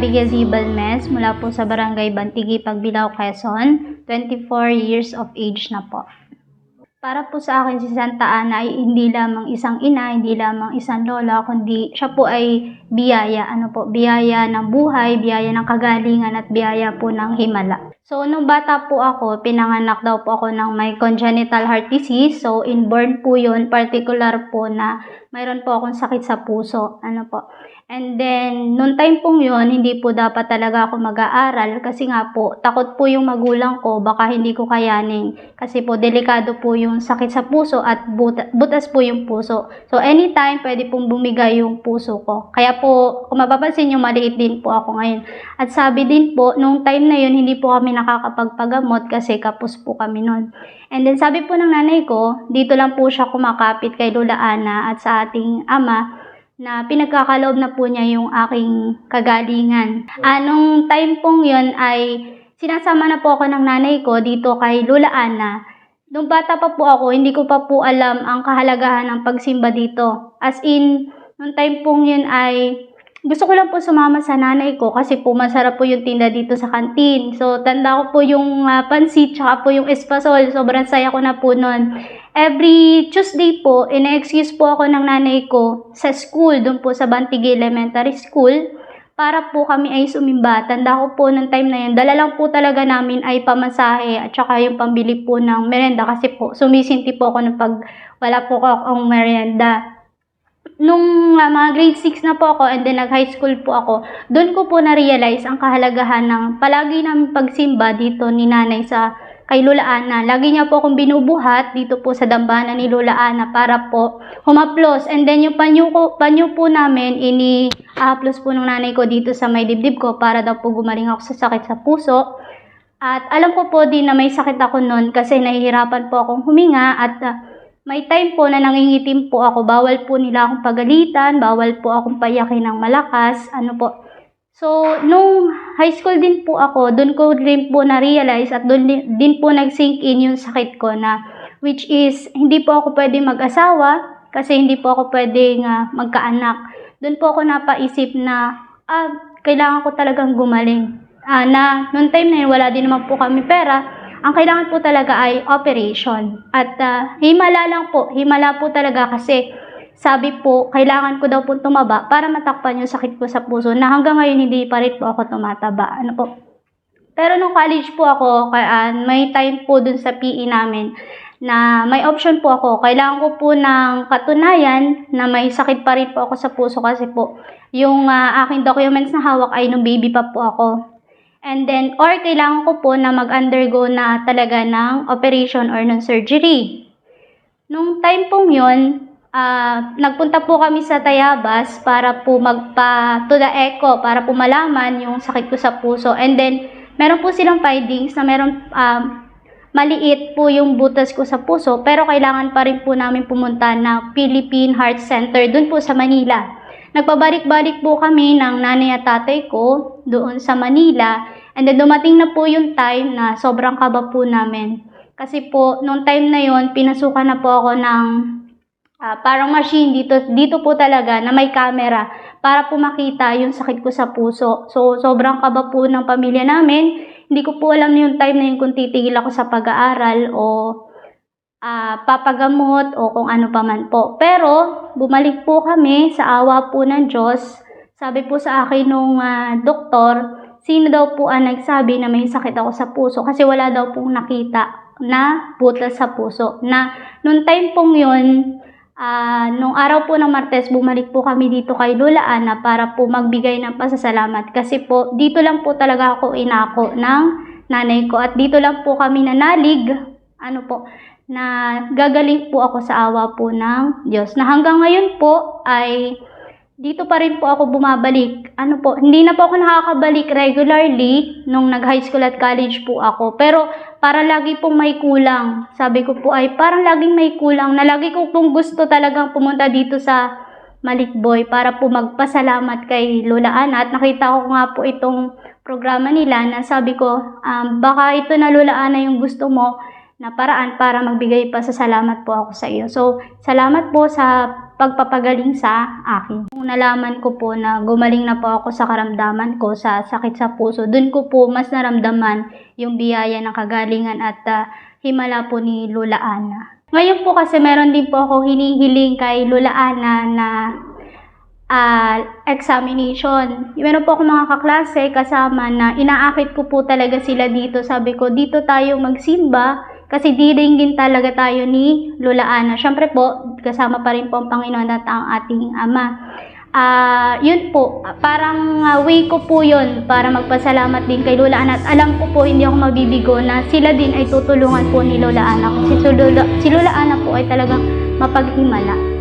Abigail D. Balmes mula po sa Barangay Bantigi, Pagbilao, Quezon. 24 years of age na po. Para po sa akin si Santa Ana ay hindi lamang isang ina, hindi lamang isang lola, kundi siya po ay biyaya. Ano po, biyaya ng buhay, biyaya ng kagalingan at biyaya po ng himala. So, nung bata po ako, pinanganak daw po ako ng may congenital heart disease. So, inborn po yun, particular po na mayroon po akong sakit sa puso. Ano po. And then, nung time pong yun, hindi po dapat talaga ako mag-aaral kasi nga po, takot po yung magulang ko, baka hindi ko kayanin. Kasi po, delikado po yung sakit sa puso at buta- butas po yung puso. So, anytime, pwede pong bumigay yung puso ko. Kaya po, kung mapapansin nyo, maliit din po ako ngayon. At sabi din po, nung time na yun, hindi po kami nakakapagpagamot kasi kapos po kami nun. And then, sabi po ng nanay ko, dito lang po siya kumakapit kay Lola Ana at sa ating ama, na pinagkakaloob na po niya yung aking kagalingan. Anong time pong yun ay sinasama na po ako ng nanay ko dito kay Lula Ana. Nung bata pa po ako, hindi ko pa po alam ang kahalagahan ng pagsimba dito. As in, nung time pong yun ay gusto ko lang po sumama sa nanay ko kasi po masarap po yung tinda dito sa kantin. So, tanda ko po yung uh, pansit tsaka po yung espasol. Sobrang saya ko na po nun. Every Tuesday po, ina-excuse po ako ng nanay ko sa school, doon po sa Bantigi Elementary School, para po kami ay sumimba. Tanda ko po ng time na yun, dala lang po talaga namin ay pamasahe at saka yung pambili po ng merenda kasi po sumisinti po ako ng pag wala po akong merenda. Nung uh, mga grade 6 na po ako and then nag high school po ako, doon ko po na-realize ang kahalagahan ng palagi namin pagsimba dito ni nanay sa kay Lola Ana. Lagi niya po akong binubuhat dito po sa dambana ni Lola Ana para po humaplos. And then yung panyo, ko, panyo po namin, ini ahaplos po ng nanay ko dito sa may dibdib ko para daw po gumaling ako sa sakit sa puso. At alam ko po din na may sakit ako noon kasi nahihirapan po akong huminga at uh, may time po na nangingitim po ako. Bawal po nila akong pagalitan, bawal po akong payakin ng malakas. Ano po, So, nung high school din po ako, doon ko rin po na-realize at doon din, din po nag-sink in yung sakit ko na which is hindi po ako pwede mag-asawa kasi hindi po ako pwede nga magkaanak. Doon po ako napaisip na ah, kailangan ko talagang gumaling. Ah, na noong time na yun, wala din naman po kami pera. Ang kailangan po talaga ay operation. At ah, himala lang po, himala po talaga kasi sabi po, kailangan ko daw po tumaba para matakpan yung sakit ko sa puso na hanggang ngayon hindi pa rin po ako tumataba. Ano po? Pero nung college po ako, kaya, may time po dun sa PE namin na may option po ako. Kailangan ko po ng katunayan na may sakit pa rin po ako sa puso kasi po yung uh, aking documents na hawak ay nung baby pa po ako. And then, or kailangan ko po na mag-undergo na talaga ng operation or ng surgery. Nung time pong yun, uh, nagpunta po kami sa Tayabas para po magpa to the echo para po malaman yung sakit ko sa puso. And then, meron po silang findings na meron um, maliit po yung butas ko sa puso pero kailangan pa rin po namin pumunta na Philippine Heart Center dun po sa Manila. Nagpabalik-balik po kami ng nanay at tatay ko doon sa Manila and then dumating na po yung time na sobrang kaba po namin. Kasi po, nung time na yon pinasukan na po ako ng uh, parang machine dito, dito po talaga na may camera para po makita yung sakit ko sa puso. So, sobrang kaba po ng pamilya namin. Hindi ko po alam yung time na yun kung titigil ako sa pag-aaral o uh, papagamot o kung ano pa man po. Pero, bumalik po kami sa awa po ng Diyos. Sabi po sa akin nung uh, doktor, sino daw po ang nagsabi na may sakit ako sa puso kasi wala daw pong nakita na butas sa puso. Na, nung time pong yun, Uh, nung araw po ng Martes, bumalik po kami dito kay Lola Ana para po magbigay ng pasasalamat. Kasi po, dito lang po talaga ako inako ng nanay ko. At dito lang po kami nanalig, ano po, na gagaling po ako sa awa po ng Diyos. Na hanggang ngayon po ay dito pa rin po ako bumabalik. Ano po, hindi na po ako nakakabalik regularly nung nag-high school at college po ako. Pero para lagi pong may kulang. Sabi ko po ay parang laging may kulang na lagi ko pong gusto talagang pumunta dito sa Malikboy para po magpasalamat kay Lola Ana at nakita ko nga po itong programa nila na sabi ko um, baka ito na Lola Ana yung gusto mo na paraan para magbigay pa sa salamat po ako sa iyo. So, salamat po sa pagpapagaling sa akin. Nung nalaman ko po na gumaling na po ako sa karamdaman ko sa sakit sa puso, dun ko po mas naramdaman yung biyaya ng kagalingan at ah, himala po ni Lola Ana. Ngayon po kasi meron din po ako hinihiling kay Lola Ana na ah, examination. Meron po ako mga kaklase kasama na inaakit ko po talaga sila dito. Sabi ko, dito tayo magsimba kasi diring din talaga tayo ni Lola Ana. Siyempre po, kasama pa rin po ang Panginoon at ang ating Ama. Ah, yun po, parang ah, way ko po yun para magpasalamat din kay Lola Ana. At alam ko po, hindi ako mabibigo na sila din ay tutulungan po ni Lola Ana. Kasi si Lola, si Lola Ana po ay talagang mapaghimala.